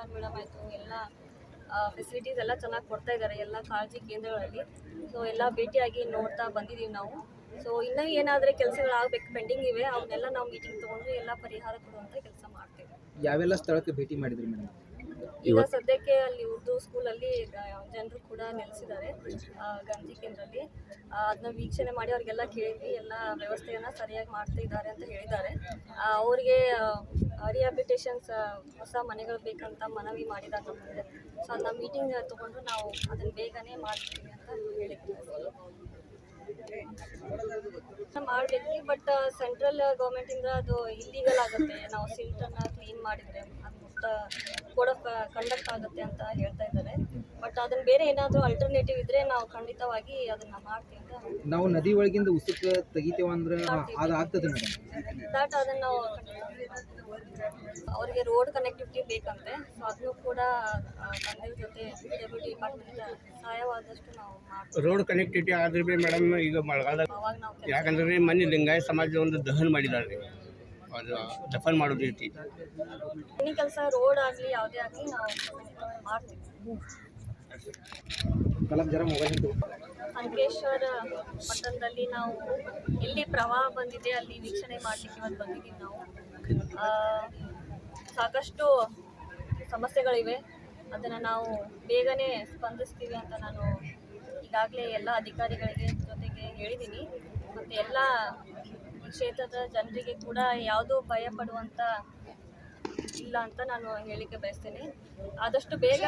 R madam ಆಯಿತು ಎಲ್ಲ facilities ಎಲ್ಲ ಚೆನ್ನಾಗಿ ಕೊಡ್ತಾ ಇದ್ದಾರೆ ಎಲ್ಲ ಕಾಳಜಿ ಕೇಂದ್ರಗಳಲ್ಲಿ. ಸೊ ಎಲ್ಲ ಭೇಟಿಯಾಗಿ ನೋಡ್ತಾ ಬಂದಿದ್ದೀವಿ ನಾವು. ಸೊ ಇನ್ನೂ ಏನಾದರೆ ಕೆಲಸಗಳಾಗಬೇಕು ಪೆಂಡಿಂಗ್ ಇವೆ ಅವನ್ನೆಲ್ಲ ನಾವು ಮೀಟಿಂಗ್ ತೊಗೊಂಡು ಎಲ್ಲ ಪರಿಹಾರ ಕೊಡುವಂಥ ಕೆಲಸ ಮಾಡ್ತೇವೆ. ಯಾವೆಲ್ಲ ಸ್ಥಳಕ್ಕೆ ಭೇಟಿ ಮಾಡಿದ್ರಿ ಮೇಡಮ್? ಈಗ ಸದ್ಯಕ್ಕೆ ಅಲ್ಲಿ ಉರ್ದು ಸ್ಕೂಲಲ್ಲಿ ಜನರು ಕೂಡ ನೆಲೆಸಿದ್ದಾರೆ ಗಂಜಿ ಕೇಂದ್ರದಲ್ಲಿ ಅದನ್ನ ವೀಕ್ಷಣೆ ಮಾಡಿ ಅವ್ರಿಗೆಲ್ಲ ಕೇಳಿದ್ವಿ ಎಲ್ಲ ವ್ಯವಸ್ಥೆಯನ್ನು ಸರಿಯಾಗಿ ಮಾಡ್ತಾ ಇದ್ದಾರೆ ಅಂತ ಹೇಳಿದ್ದಾರೆ. ಅವ್ರಿಗೆ ರಿಹಾಬಿಲಿಟೇಷನ್ಸ್ ಹೊಸ ಮನೆಗಳು ಬೇಕಂತ ಮನವಿ ಮಾಡಿದಾಗ ನಮ್ಮ ಸೊ ಅದನ್ನ ಮೀಟಿಂಗ್ ತೊಗೊಂಡು ನಾವು ಅದನ್ನು ಬೇಗನೆ ಮಾಡ್ತೀವಿ ಅಂತ ಹೇಳಿದ್ದೀವಿ ಮಾಡಬೇಕು ಬಟ್ ಸೆಂಟ್ರಲ್ ಗೌರ್ಮೆಂಟಿಂದ ಅದು ಇಲ್ಲಿಗಲ್ ಆಗುತ್ತೆ. ನಾವು ಸಿಲ್ಟನ್ನು ಕ್ಲೀನ್ ಮಾಡಿದರೆ ಅದು ಮುಕ್ತ ಕೋಡ್ ಆಫ್ ಕಂಡಕ್ಟ್ ಆಗುತ್ತೆ ಅಂತ ಹೇಳ್ತಾ ಇದ್ದಾರೆ. ಬಟ್ ಅದನ್ನ ಬೇರೆ ಏನಾದರೂ ಅಲ್ಟರ್ನೇಟಿವ್ ಇದ್ರೆ ನಾವು ಖಂಡಿತವಾಗಿ ಅದನ್ನ ಮಾಡ್ತೀವಿ ಅಂತ ನಾವು ನದಿ ಒಳಗಿಂದ ಉಸುಕ ತೆಗಿತೇವಂದ್ರೆ ಅದು ಆಗ್ತದೆ ಮೇಡಮ್ ದಟ್ ಅದನ್ನು ನಾವು ರೋಡ್ ಕನೆಕ್ಟಿವಿಟಿ ಬೇಕಂತೆ ಸೊ ಅದನ್ನು ಕೂಡ ತಂದೆ ಜೊತೆ ಜೊತೆ ಡಬ್ಲ್ಯೂ ಡಿಪಾರ್ಟ್ಮೆಂಟ್ ಸಹಾಯವಾದಷ್ಟು ನಾವು ಮಾಡ್ತೀವಿ. ರೋಡ್ ಕನೆಕ್ಟಿವಿಟಿ ಆದ್ರೆ ಬಿ ಮೇಡಮ್ ಈಗ ಮಳೆಗಾಲ ಅವಾಗ ನಾವು ಕೆಲ್ಸ ಯಾಕಂದ್ರೆ ಮನೆ ಲಿಂಗಾಯತ ಸಮಾಜ ಒಂದು ದಹನ ಮಾಡಿದ್ದಾರೆ ಅದು ದಫನ್ ಮಾಡೋದು ಐತಿ ಎನಿ ಕೆಲಸ ರೋಡ್ ಆಗಲಿ ಯಾವುದೇ ಆಗಲಿ ನಾವು ಮಾಡ್ತೀವಿ. ಕಲಂ ಜರ ಮೊಬೈಲ್ ಇತ್ತು ಅಂಕೇಶ್ವರ ಪಟ್ಟಣದಲ್ಲಿ ನಾವು ಎಲ್ಲಿ ಪ್ರವಾಹ ಬಂದಿದೆ ಅಲ್ಲಿ ವೀಕ್ಷಣೆ ಮಾಡಲಿಕ್ಕೆ ಇವತ್ತು ಬಂದಿದ್ದೀವಿ ನಾವು. ಆ, ಸಾಕಷ್ಟು ಸಮಸ್ಯೆಗಳಿವೆ. ಅದನ್ನು ನಾವು ಬೇಗನೆ ಸ್ಪಂದಿಸ್ತೀವಿ ಅಂತ ನಾನು ಈಗಾಗಲೇ ಎಲ್ಲ ಅಧಿಕಾರಿಗಳಿಗೆ ಜೊತೆಗೆ ಹೇಳಿದ್ದೀನಿ ಮತ್ತು ಎಲ್ಲ ಕ್ಷೇತ್ರದ ಜನರಿಗೆ ಕೂಡ ಯಾವುದೂ ಭಯ ಪಡುವಂಥ ಇಲ್ಲ ಅಂತ ನಾನು ಹೇಳಿಕೆ ಬಯಸ್ತೇನೆ. ಆದಷ್ಟು ಬೇಗ